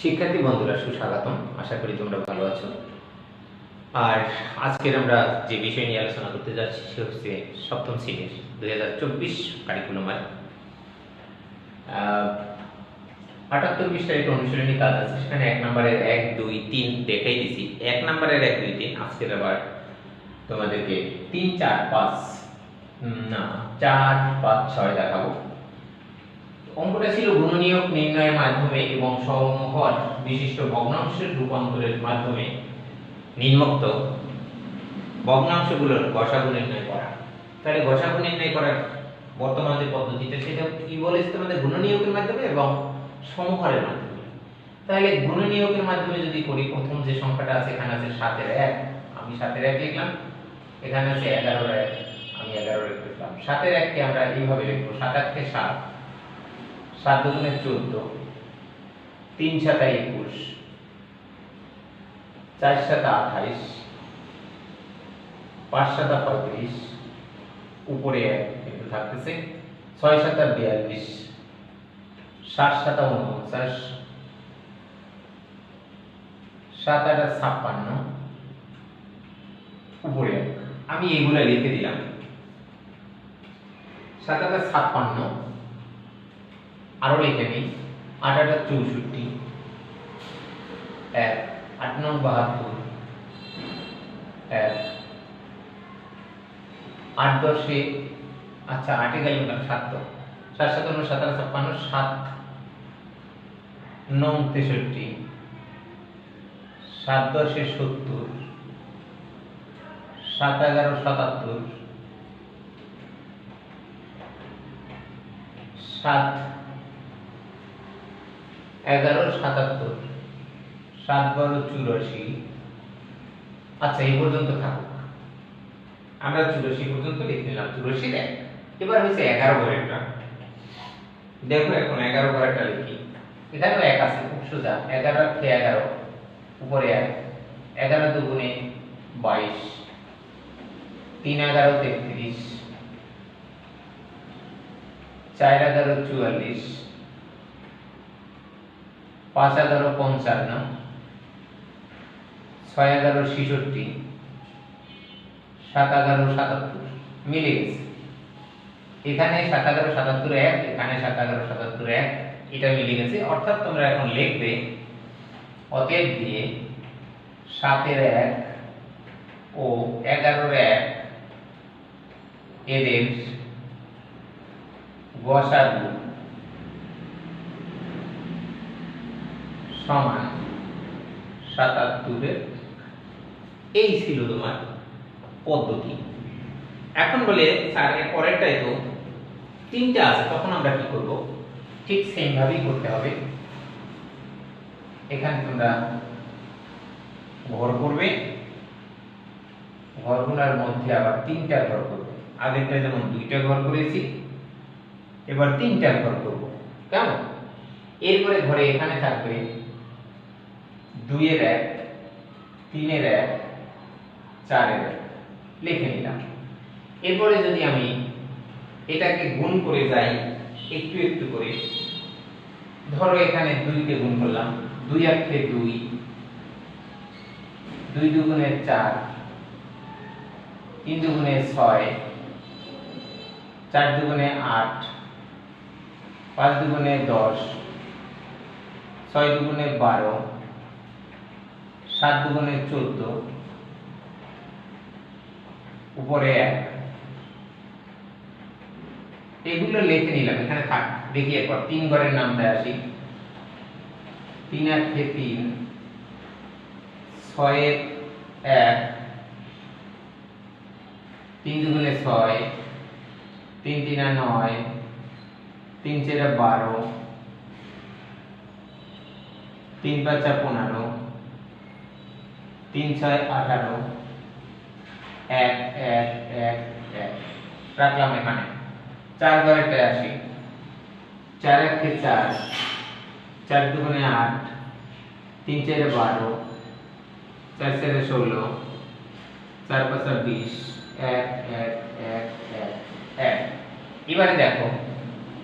শিক্ষার্থী বন্ধুরা, সুস্বাগতম। আশা করি তোমরা ভালো আছো। আর আজকের আমরা যে বিষয় নিয়ে আলোচনা করতে যাচ্ছি, সে হচ্ছে সপ্তম শ্রেণির দুই হাজার চব্বিশ কারিকুলামের আটাত্তর পৃষ্ঠার একটা অনুশীলনী কাজ আছে, সেখানে এক নম্বরের এক, দুই, তিন দেখাই দিছি। এক নম্বরের এক, দুই, তিন, আজকের আবার তোমাদেরকে তিন, চার, পাঁচ না, চার, পাঁচ, ছয় দেখাবো। অঙ্কটা ছিল গুণনীয়ক নির্ণয়ের মাধ্যমে এবং সমহর বিশিষ্ট ভগ্নাংশের রূপান্তরের মাধ্যমে। নিম্নোক্ত, ভগ্নাংশগুলোর গসাগু নির্ণয় করা। তাহলে গসাগু নির্ণয় করার বর্তমান যে পদ্ধতিটা, সেটা কি বলেছে তোমাদের গুণনীয়কের মাধ্যমে এবং সমহরের মাধ্যমে। তাহলে গুণনীয়কের মাধ্যমে যদি করি, প্রথম যে সংখ্যাটা আছে, এখানে আছে সাতের এক। আমি সাতের এক লিখলাম। এখানে আছে এগারোর এক। আমি এগারোর এক লিখলাম। সাতের এককে আমরা এইভাবে লিখব, সাত আটকে সাত। সাত দুগুণে চোদ্দ। তিন সাতা একুশ। চার সাতা আঠাইশ। পাঁচ সাতা পঁয়ত্রিশ। উপরে একটু থাকতেছে। ছয় সাতা বিয়াল্লিশ। সাত সাতা উনপঞ্চাশ। সাত আটা ছাপ্পান্ন। উপরে আমি এইগুলা লিখে দিলাম। সাত আটা ছাপ্পান্ন। আরও লিখে নিই। আট আটা চৌষট্টি। এক। আট নং বাহাত্তর। এক। আট দশে আচ্ছা আটে গেল না, সাত সাত সাতান্ন সাতান্ন ছাপ্পান্ন, সাত নং তেষট্টি। সাত দশে সত্তর। সাত এগারো সাতাত্তর। সাত এগারো সাতাত্তর, সাত বারো চুরাশি। আচ্ছা এই পর্যন্ত থাকুক। আমরা চুরাশি পর্যন্ত লিখে নিলাম চুরাশি এক এবার হয়েছে এগারো ঘরেরটা দেখো এখন এগারো ঘরেরটা লিখি। এখানেও এক আছে, খুব সোজা। এগারো থেকে এগারো? উপরে এক। এগারো দুগুণে বাইশ। তিন এগারো তেত্রিশ। চার এগারো চুয়াল্লিশ। পাঁচ এগারো পঞ্চান্ন ছয় এগারো ছিষট্টি, সাত এগারো সাতাত্তর, মিলে গেছে। এখানে সাত এগারো সাতাত্তর এক, এখানে সাত এগারো সাতাত্তর এক, এটা মিলে গেছে। অর্থাৎ তোমরা এখন লিখবে, অতএব দিয়ে সাতের এক ও এগারোর এক এদের গসাগু সমান সাতাত্তরের এই ছিল তোমার পদ্ধতি। এখন বলে, স্যার, এর পরেরটাই তো তিনটা আছে, তখন আমরা কি করব? ঠিক সেম ভাবেই করতে হবে। এখানে তোমরা ঘর করবে। ঘরগুলোর মধ্যে আবার তিনটা ঘর করবে। আগেরটা যেমন দুইটা ঘর করেছি, এবার তিনটা ঘর করব। কেমন? এরপরে ঘরে এখানে থাকবে দুইয়ের এক, তিনের এক, চারের এক। লিখে নিলাম। এরপরে যদি আমি এটাকে গুণ করে যাই, একটু একটু করে, ধরো এখানে দুইকে গুণ করলাম, দুই আটকে দুই দুই দুগুণে চার, তিন দুগুণে ছয়, চার দুগুণে আট, পাঁচ দুগুণে দশ, ছয় দুগুণে বারো সাত দুগুণে চোদ্দ, উপরে এক। এগুলো লিখে নিলাম, এখানে থাক, দেখি একবার, তিন ঘরের নামটা আসি। তিন আটকে তিন ছয়ের এক, তিন দুগুণে ছয়, তিন তিনা নয়, তিন চেরা বারো, তিন পাঁচা পনেরো তিন ছয় আঠারো এক এক এক এক। রাখলাম এখানে। চার ঘরেতে আসি চার একে চার। চার দুগুণে আট। তিন চারে বারো। চার চারে ষোলো। চার পাঁচা বিশ। এক এক এক এক এক। এবারে দেখো,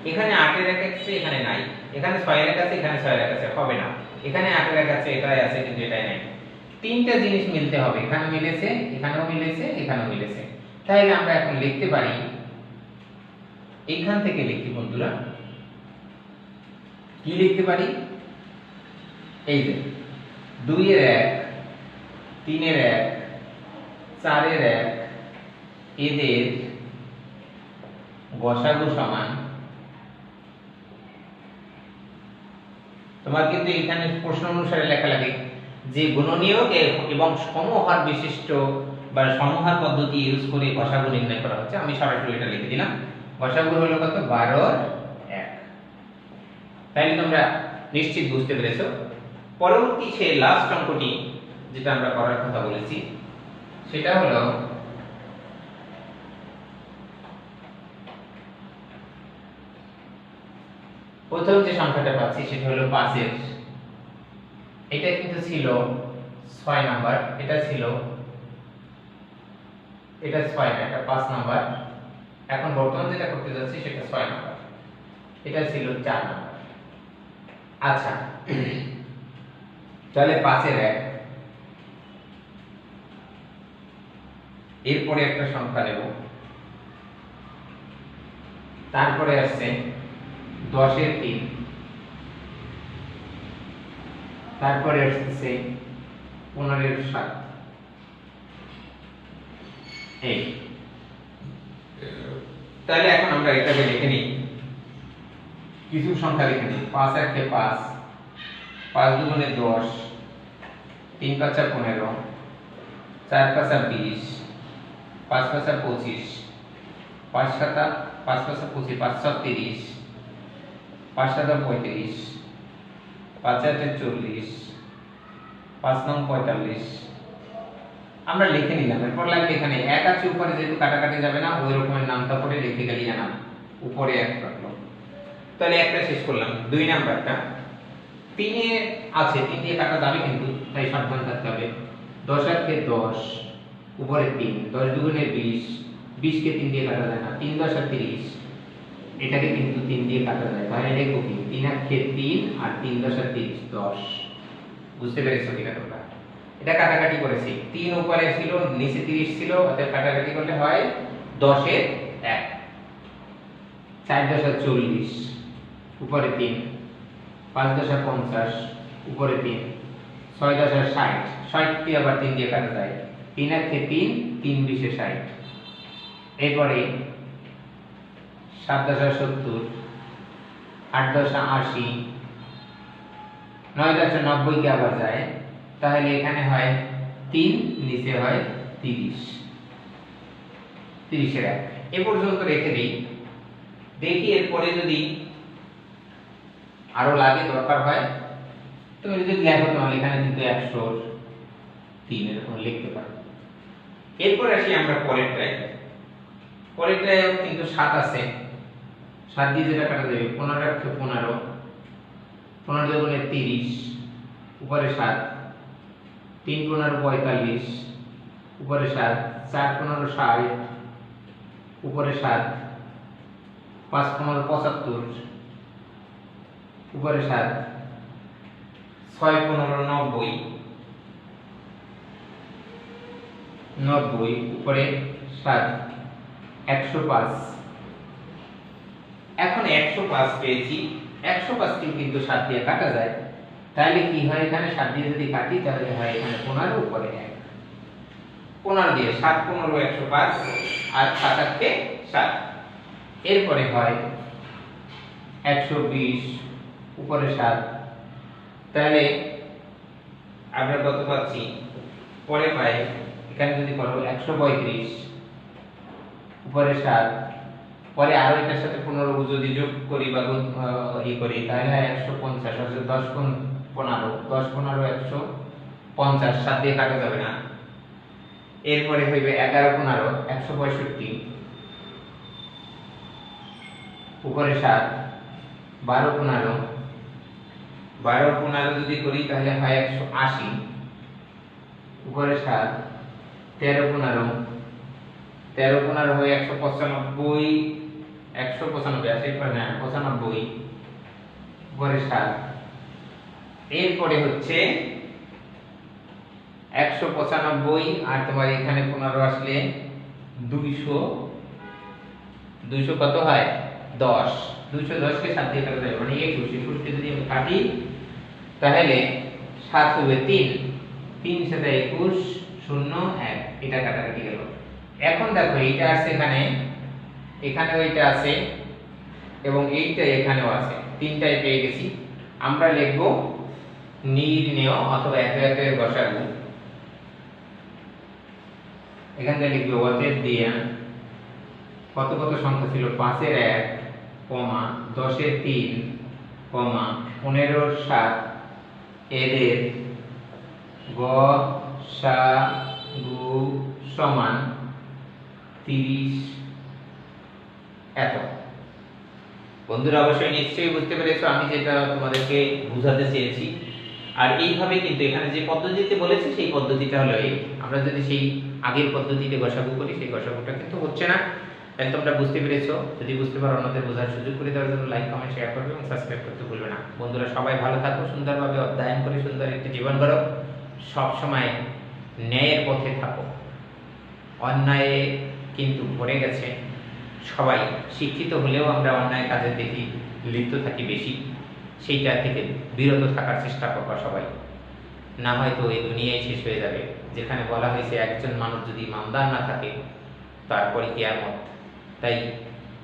এখানে আটের এক আছে এখানে নাই। এখানে ছয়ের এক আছে, এখানে ছয়ের এক আছে, হবে না। এখানে আটের এক আছে, এটাই আছে, কিন্তু এটাই নাই। তিনটা জিনিস মিলতে হবে। এখানে মিলেছে, এখানেও মিলেছে এখানেও মিলেছে। তাহলে আমরা এখন লিখতে পারি এইখান থেকে লিখি বন্ধুরা। কি লিখতে পারি? এই যে, দুইয়ের এক, তিনের এক, চারের এক, এদের গসাগু সমান। তোমার কিন্তু এখানে প্রশ্ন অনুসারে লেখা লাগে যে গুণনীয়ক এবং সমহার বিশিষ্ট বা সমহার পদ্ধতি ইউজ করে গসাগু নির্ণয় করা হচ্ছে। আমি সরাসরি এটা লিখে দিলাম। গসাগু হলো কত? বারোর এক। তাইলে তোমরা নিশ্চিত বুঝতে পেরেছ। পরবর্তী সে লাস্ট অঙ্কটি যেটা আমরা করার কথা বলেছি, সেটা হলো প্রথম যে সংখ্যাটা পাচ্ছি সেটা হলো পাঁচের। এটা কিন্তু ছিল ছয় নাম্বার, এটা ছিল, এটা ছয় না, এটা পাঁচ নাম্বার। এখন বর্তমান যেটা করতে যাচ্ছি সেটা ছয় নাম্বার। এটা ছিল চার নাম্বার। আচ্ছা তাহলে পাঁচের এক। এরপরে একটা সংখ্যা নেব। তারপরে আসছে দশের তিন। তারপরে আসছে পনেরোর সাত এই। তাহলে এখন আমরা এটাকে লিখে নিই। কিছু সংখ্যা লিখে নিই। পাঁচ একে পাঁচ পাঁচ দুগুণে দশ, তিন পাঁচা পনেরো, চার পাঁচা বিশ, পাঁচ পাঁচা পঁচিশ, পাঁচ সাতা, পাঁচ পাঁচা পঁচিশ, পাঁচ সাত তিরিশ, পাঁচ সাতা পঁয়ত্রিশ পাঁচ আটে চল্লিশ পাঁচ নং পঁয়তাল্লিশ। আমরা লিখে নিলাম, এরপর লাগবে এখানে, এক আছে উপরে যেহেতু কাটাকাটি যাবে না, ওই রকমের নামটা পরে লিখে গেলি জানাম উপরে এক রাখল তাহলে একটা শেষ করলাম, দুই নাম্বারটা। তিনে আছে তিন কাটা যাবে কিন্তু, তাই সাবধান থাকতে হবে। দশ আটকে দশ, উপরে তিন, দশ দুগুণে বিশ, বিশকে তিন দিয়ে কাটা যায় না, তিন দশ আর তিরিশ। এটাকে কিন্তু তিন দিয়ে কাটা যায়। তাহলে লিখব কি? তিন আটকে তিন আর তিন দশ তিরিশ, দশ। বুঝতে পেরেছ কিনা তোমরা? এটা কাটাকাটি করেছি। তিন উপরে ছিল, নিচে তিরিশ ছিল অর্থাৎ কাটাকাটি করলে হয় দশের এক। চার দশা চল্লিশ, উপরে তিন। পাঁচ দশা পঞ্চাশ, উপরে তিন। ছয় দশা ষাট। ষাটটি আবার তিন দিয়ে কাটা যায়। তিন একে তিন তিন বিশে ষাট। এরপরে সাত দশা সত্তর, আট দশা আশি, নয় দশা নব্বইকে আবার যায়, তাহলে এখানে হয় তিন, নিচে হয় তিরিশ। তিরিশের এক। এ পর্যন্ত রেখে দিই। দেখি এরপরে যদি আরও লাগে, দরকার হয়, তুমি যদি লেখো, তাহলে এখানে কিন্তু একশো তিন এরকম লিখতে পারো। এরপর আসি আমরা পরেরটায় পরেরটায় কিন্তু সাত আছে। সাত দিয়ে যেটা কাটা যাবে, পনেরো একশো পনেরো পনেরো দুগুণে তিরিশ, উপরে সাত, তিন পনেরো পঁয়তাল্লিশ, উপরে সাত, চার পনেরো ষাট, উপরে সাত, পাঁচ পনেরো পঁচাত্তর, উপরে সাত, ছয় পনেরো নব্বই নব্বই, উপরে সাত, একশো পাঁচ এখন একশো পাঁচ পেয়েছি। একশো পাঁচকেও কিন্তু সাত দিয়ে কাটা যায়। তাহলে কি হয় এখানে? সাত দিয়ে যদি কাটি, তাহলে হয় এখানে পনেরো, উপরে এক। পনেরো দিয়ে সাত, পনেরো, একশো পাঁচ, আর সাত আটকে সাত। এরপরে হয় একশো বিশ, উপরে সাত। তাহলে আমরা কত পাচ্ছি? পরে পাই এখানে যদি করো একশো পঁয়ত্রিশ, উপরে সাত। পরে আরও এটার সাথে পনেরো যদি যোগ করি বা ই করি, তাহলে একশো পঞ্চাশ অর্থাৎ দশ গুণ পনেরো, দশ পনেরো একশো পঞ্চাশ, সাত দিয়ে কাটা যাবে না। এরপরে হইবে এগারো পনেরো, একশো পঁয়ষট্টি। উপরে সাত, বারো পনেরো। বারো পনেরো যদি করি, তাহলে হয় একশো আশি। উপরে সাত, তেরো পনেরো। তেরো পনেরো হয় একশো পঁচানব্বই একশো পঁচানব্বই পরে না পঁচানব্বই পরে সাত। এরপরে হচ্ছে একশো পঁচানব্বই, আর তোমার এখানে পনেরো আসলে দুইশো। দুইশো কত হয়? দশ। দুইশো দশকে সাত দিয়ে কাটা যাবে মানে একুশ। একুশকে যদি আমি কাটি, তাহলে সাত হবে তিন। তিন সাথে একুশ, শূন্য, এক। এটা কাটাকাটি গেল। এখন দেখো, এইটা আছে এখানে এখানে ওইটা আছে এবং এইটা এখানেও আছে। তিনটাই পেয়ে গেছি। আমরা লিখব নির্ণেয় অথবা এত এর বসাবো এখান থেকে লিখবে অতএব দিয়ে কত কত সংখ্যা ছিল? পাঁচের এক কমা দশের তিন কমা পনেরোর সাত। এদের গ, সা, গু সমান তিরিশ এত। বন্ধুরা অবশ্যই নিশ্চয়ই বুঝতে পেরেছ, আমি যেটা তোমাদেরকে বুঝাতে চেয়েছি। আর এইভাবে কিন্তু এখানে যে পদ্ধতিতে বলেছি, সেই পদ্ধতিটা হলো এই। আমরা যদি সেই আগের পদ্ধতিতে গসাগু করি, সেই গসাগুটা কিন্তু হচ্ছে না। তাহলে তোমরা বুঝতে পেরেছ। যদি বুঝতে পারো অন্যদের বোঝার সুযোগ করে দেওয়ার জন্য লাইক কমেন্ট শেয়ার করবে এবং সাবস্ক্রাইব করতে ভুলবে না। বন্ধুরা সবাই ভালো থাকো, সুন্দরভাবে অধ্যয়ন করে সুন্দর একটি জীবন করো সবসময় ন্যায়ের পথে থাকো। অন্যায়ে কিন্তু ভরে গেছে। সবাই শিক্ষিত হলেও আমরা অন্যায় কাজের দেখি, লিপ্ত থাকি বেশি। সেইটা থেকে বিরত থাকার চেষ্টা করবা সবাই। না হয়তো এই দুনিয়ায় শেষ হয়ে যাবে। যেখানে বলা হয়েছে, একজন মানুষ যদি ইমানদার না থাকে, তারপরে কেয়ামত। তাই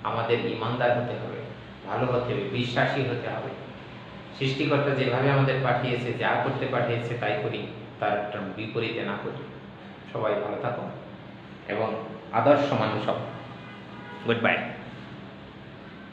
আমাদের ইমানদার হতে হবে, ভালো হতে হবে, বিশ্বাসী হতে হবে। সৃষ্টিকর্তা যেভাবে আমাদের পাঠিয়েছে, যা করতে পাঠিয়েছে, তাই করি, তার বিপরীতে না করি। সবাই ভালো থাকো এবং আদর্শ মানুষ Goodbye.